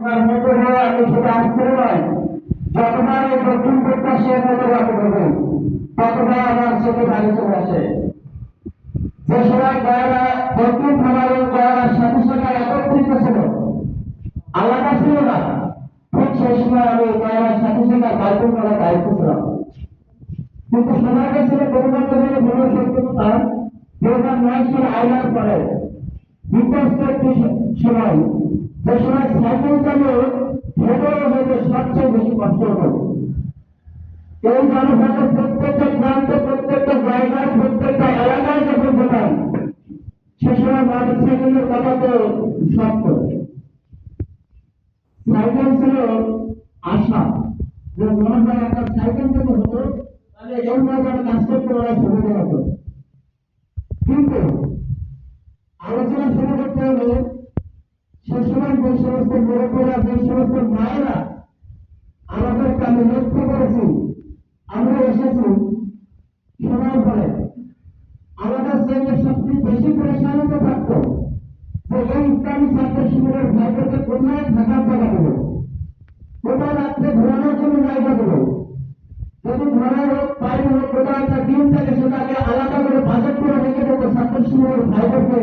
আমি সেটা আসতে নয়। যতবার এই দক্ষিণ প্রত্যাশী মতো রাখতে হবে ততবার আমার সেটি বাড়ি চলে আসে। যে সময় গয়না দক্ষিণ খাবার গয়নার সাথে সাথে একত্রিত ছিল, আলাদা ছিল না। ঠিক সেই সময় আমি গয়নার সাথে সাথে বাড়িতে করার দায়িত্ব ছিলাম। কিন্তু শোনা গেছিল সময় যে সময় সাইকেল চালিয়ে ভেতরে হইতে সবচেয়ে বেশি কষ্ট হতো। এই জনপদের প্রত্যেকটা প্রান্তে, প্রত্যেকটা জায়গায়, প্রত্যেকটা এলাকায় যখন যেতাম, সে সময় মোটর সাইকেলের কথা তো সত্য সাইকেল ছিল আশা। যে মনে হয় একটা সাইকেল যদি হতো, তাহলে এই আলোচনা শুরু করতে হলে সে সময় যে সমস্ত মুরব্বীরা যে সমস্ত মায়েরা আমাদেরকে আমি লক্ষ্য করেছি। আমরা এসেছি শোনার পরে আমাদের সঙ্গে সবচেয়ে বেশি পরেশানিতে থাকতো যে এই ইসলামী ছাত্র শিবিরের ভাইদেরকে কোথায় থাকার জায়গা দেবো? কোথায় রাত্রে ঘোরানোর জন্য জায়গা দেবো? যদি ঘোরা হোক পাই হোক, কোথাও একটা দিন থাকে, সেটাকে আলাদা করে বাজেট করে রেখে দেবো ছাত্র শিবিরের ভাইদেরকে।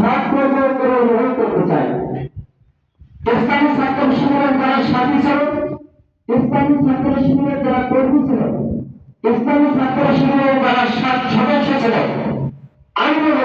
হাত প্রয়োগ করে অনুরোধ করতে চাই। ইসলামী ছাত্র শিবিরের যারা সাথী ছিল, ইসলামী ছাত্র শিবিরের যারা কর্মী ছিল, ইসলামী সদস্য ছিল, আমি মনে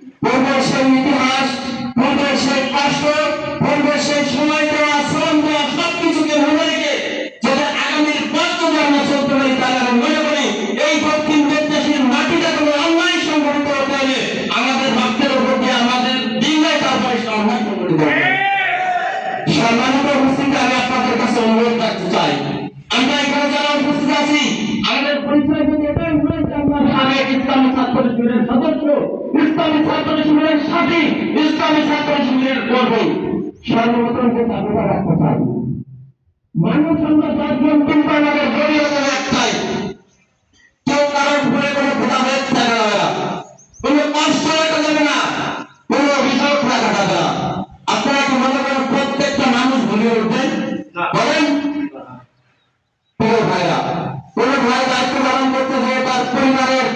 পূর্বের সেই ইতিহাস পূর্বের সেই কষ্ট পূর্বের সেই সময় দেওয়া ইসলামী ছাত্র শিবিরের কর্মী সর্বপ্রথম যে দাবিটা রাখতে চাই মানুষ আমরা দশজন কিন্তু আমাদের জড়িয়ে দেবে একটাই কেউ কারোর ভুলে কোনো ভেদাভেদ থাকা যাবে না কোনো কষ্ট রাখা যাবে না কোনো অভিযোগ রাখা যাবে না। আপনারা কি মনে করেন প্রত্যেকটা মানুষ ভুলে উঠবেন বলেন। ভাইরা কোন ভাই দায়িত্ব পালন করতে গিয়ে তার পরিবারের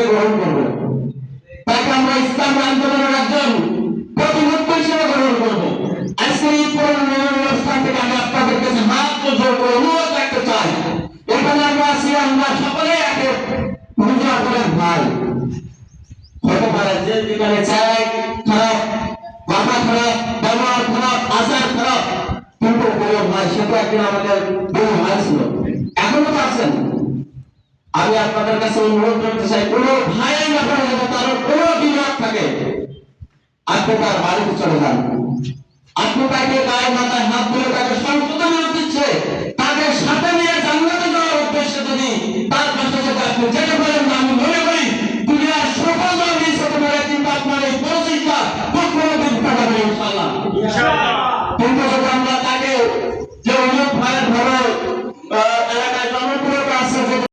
হিসেবে গ্রহণ করবে। তাকে আমরা ইসলামী আন্দোলনের একজন প্রতিমুখ হিসেবে গ্রহণ করব। আজকে এই পুরনো অনুষ্ঠান থেকে আমি আপনাদের কাছে হাত জোর করে অনুরোধ রাখতে চাই। এখানে আমরা আছি, আমরা সকলে একে পূজা করেন ভাই। হতে পারে যে যেখানে চাই, খারাপ খারাপ, ব্যবহার খারাপ, আচার খারাপ, কিন্তু ভাই সেটা একদিন আমাদের বড় ভাই ছিল এখনও তো আছেন? আমি আপনাদের কাছে অনুরোধ করতে চাই, কোন ভাই আপনার কোনো বিভাগ থাকে। আপনি তার বাড়িতে চলে যান। আপনি তাকে গায়ে মাথায়